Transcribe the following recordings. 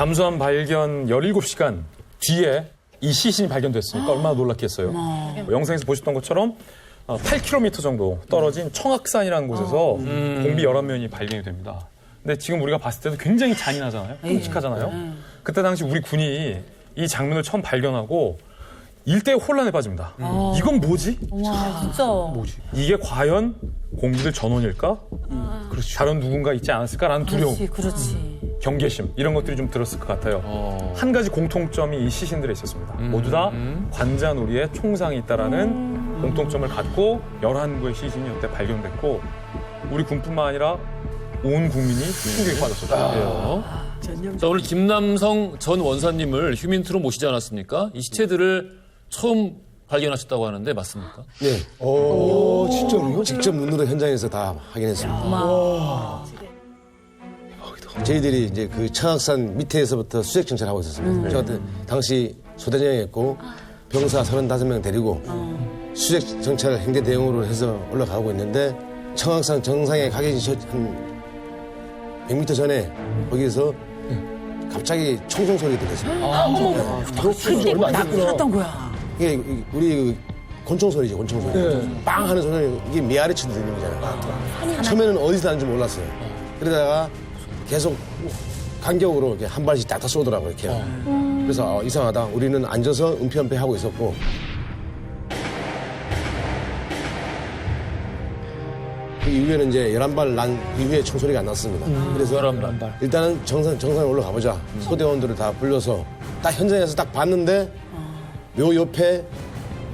잠수함 발견 17시간 뒤에 이 시신이 발견됐으니까 얼마나 놀랐겠어요. 영상에서 보셨던 것처럼 8km 정도 떨어진 청악산이라는 곳에서 공비 11명이 발견이 됩니다. 근데 지금 우리가 봤을 때도 굉장히 잔인하잖아요. 끔찍하잖아요. 그때 당시 우리 군이 이 장면을 처음 발견하고 일대 혼란에 빠집니다. 이건 뭐지? 진짜. 이게 과연 공비들 전원일까? 다른 누군가 있지 않았을까라는 두려움. 그렇지, 그렇지. 경계심 이런 것들이 좀 들었을 것 같아요. 한 가지 공통점이 이 시신들에 있었습니다. 모두 다 관자놀이에 총상이 있다라는 공통점을 갖고 11구의 시신이 이때 발견됐고 우리 군뿐만 아니라 온 국민이 충격에 빠졌었죠. 자, 오늘 김남성 전 원사님을 휴민트로 모시지 않았습니까? 이 시체들을 처음 발견하셨다고 하는데 맞습니까? 네. 오, 진짜로요? 직접 눈으로 현장에서 다 확인했습니다. 저희들이 이제 그 청악산 밑에서부터 수색 정찰을 하고 있었습니다. 저 그때 당시 소대장이었고 병사 35명 데리고 수색 정찰 행대 대응으로 해서 올라가고 있는데 청악산 정상에 가기 전- 한 100m 전에 거기서 갑자기 총성 소리 들렸어요. 그때 났던 거야. 이게 우리 그 곤충 소리죠, 곤충 소리. 빵 하는 소리는 이게 메아리치도 들리는 거잖아요. 처음에는 어디서 나는지 몰랐어요. 그러다가 계속 간격으로 이렇게 한 발씩 딱딱 쏘더라고요, 이렇게. 그래서 어, 이상하다. 우리는 앉아서 은폐은폐 하고 있었고. 그 이후에는 이제 11발 난 이후에 총소리가 안 났습니다. 그래서 일단은 정상, 정상에 올라가 보자. 소대원들을 다 불러서 딱 현장에서 딱 봤는데 요 옆에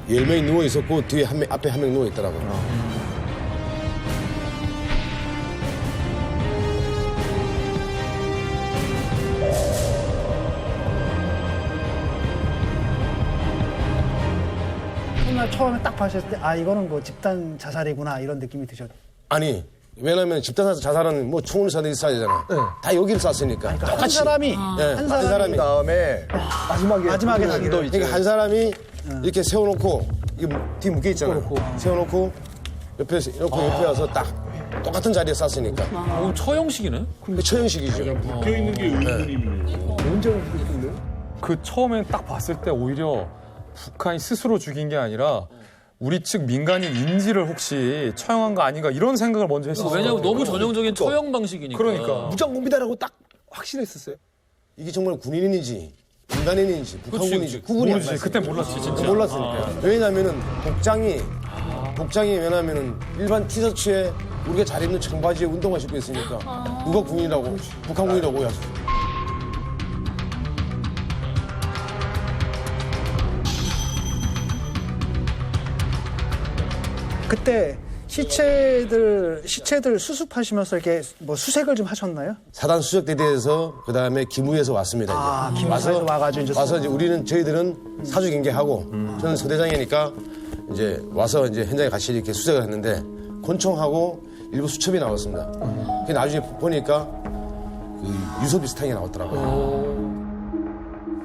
10명이 누워 있었고 뒤에 한 명, 앞에 한 명 누워 있더라고요. 처음에 딱 봤을 때, 아, 이거는 뭐 집단 자살이구나, 이런 느낌이 드셨. 아니, 왜냐면 집단 자살은 뭐 총을 쏴야 되잖아. 다 여기를 쐈으니까. 한 똑같이. 사람이, 네, 한한 사람이, 사람이. 다음에 마지막에 마지막에 도 나기를. 이제 그러니까 한 사람이 이렇게 세워놓고, 이게 뒤 묶여 있잖아. 세워놓고, 옆에, 이렇게 옆에 와서 딱 똑같은 자리에 쐈으니까. 어, 처형식이네? 그 처형식이죠. 그 처음에 딱 봤을 때 오히려 북한이 스스로 죽인 게 아니라 우리 측 민간인 인지를 혹시 처형한 거 아닌가 이런 생각을 먼저 했었어요. 왜냐하면 너무 전형적인 처형 방식이니까. 그러니까. 무장 공비다라고 딱 확신했었어요. 이게 정말 군인인지, 민간인인지, 북한군인지 구분이 안. 났어요. 그때 몰랐지 진짜. 몰랐으니까. 왜냐면은 복장이 복장이 왜냐면은 일반 티셔츠에 우리가 잘 입는 청바지에 운동화 신고 있으니까 누가 군인이라고 북한군이라고 야. 그때 시체들, 시체들 수습하시면서 이렇게 뭐 수색을 좀 하셨나요? 사단 수색 대대에서 그 다음에 기무에서 왔습니다. 이제. 아, 기무에서 와가지고 이제 와서 이제 우리는 저희들은 사주 경계하고 저는 서대장이니까 이제 와서 이제 현장에 같이 이렇게 수색을 했는데 권총하고 일부 수첩이 나왔습니다. 근데 나중에 보니까 그 유서 비슷한 게 나왔더라고요.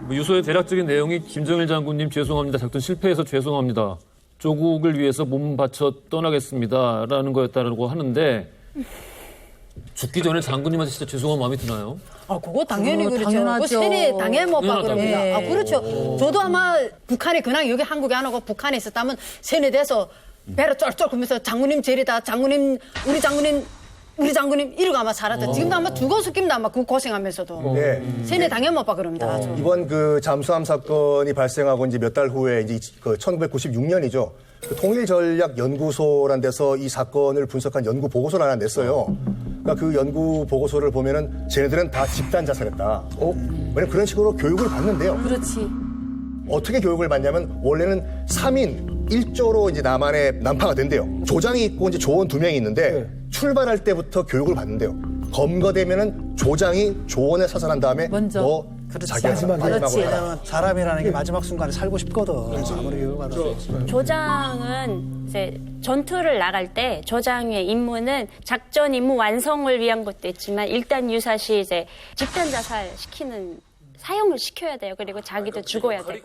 뭐 유서의 대략적인 내용이 김정일 장군님 죄송합니다. 작전 실패해서 죄송합니다. 조국을 위해서 몸 바쳐 떠나겠습니다.라는 거였다고 하는데 죽기 전에 장군님한테 진짜 죄송한 마음이 드나요? 아, 그거 당연히 그거 그렇죠. 당연하죠. 그 세례 당연히 못. 박으랍니다. 예. 아, 그렇죠. 저도 아마 북한에 그냥 여기 한국에 안 오고 북한에 있었다면 세뇌돼서 배로 쫄쫄 굴면서 장군님 제리다 장군님 우리 장군님 우리 장군님 이러고 아마 살았다. 지금도 아마 죽어서 깁니다. 아마 그 고생하면서도 네. 세뇌 당연히 못 박으랍니다. 저. 이번 그 잠수함 사건이 발생하고 이제 몇 달 후에 이제 그 1996년이죠. 그 통일전략연구소란 데서 이 사건을 분석한 연구 보고서를 하나 냈어요. 그러니까 그 연구 보고서를 보면은 쟤네들은 다 집단 자살했다. 왜냐면 그런 식으로 교육을 받는데요. 그렇지. 어떻게 교육을 받냐면 원래는 3인 1조로 이제 남한에 난파가 된대요. 조장이 있고 이제 조원 두 명이 있는데 출발할 때부터 교육을 받는데요. 검거되면은 조장이 조원에 사살한 다음에 먼저. 너 자기가 마지막으로 그렇지. 해라. 왜냐면 사람이라는 게 마지막 순간에 살고 싶거든. 아무리 교육을 받아도. 조장은 이제 전투를 나갈 때 조장의 임무는 작전 임무 완성을 위한 것도 있지만 일단 유사시 이제 집단 자살 시키는 사용을 시켜야 돼요. 그리고 자기도 죽어야 되고.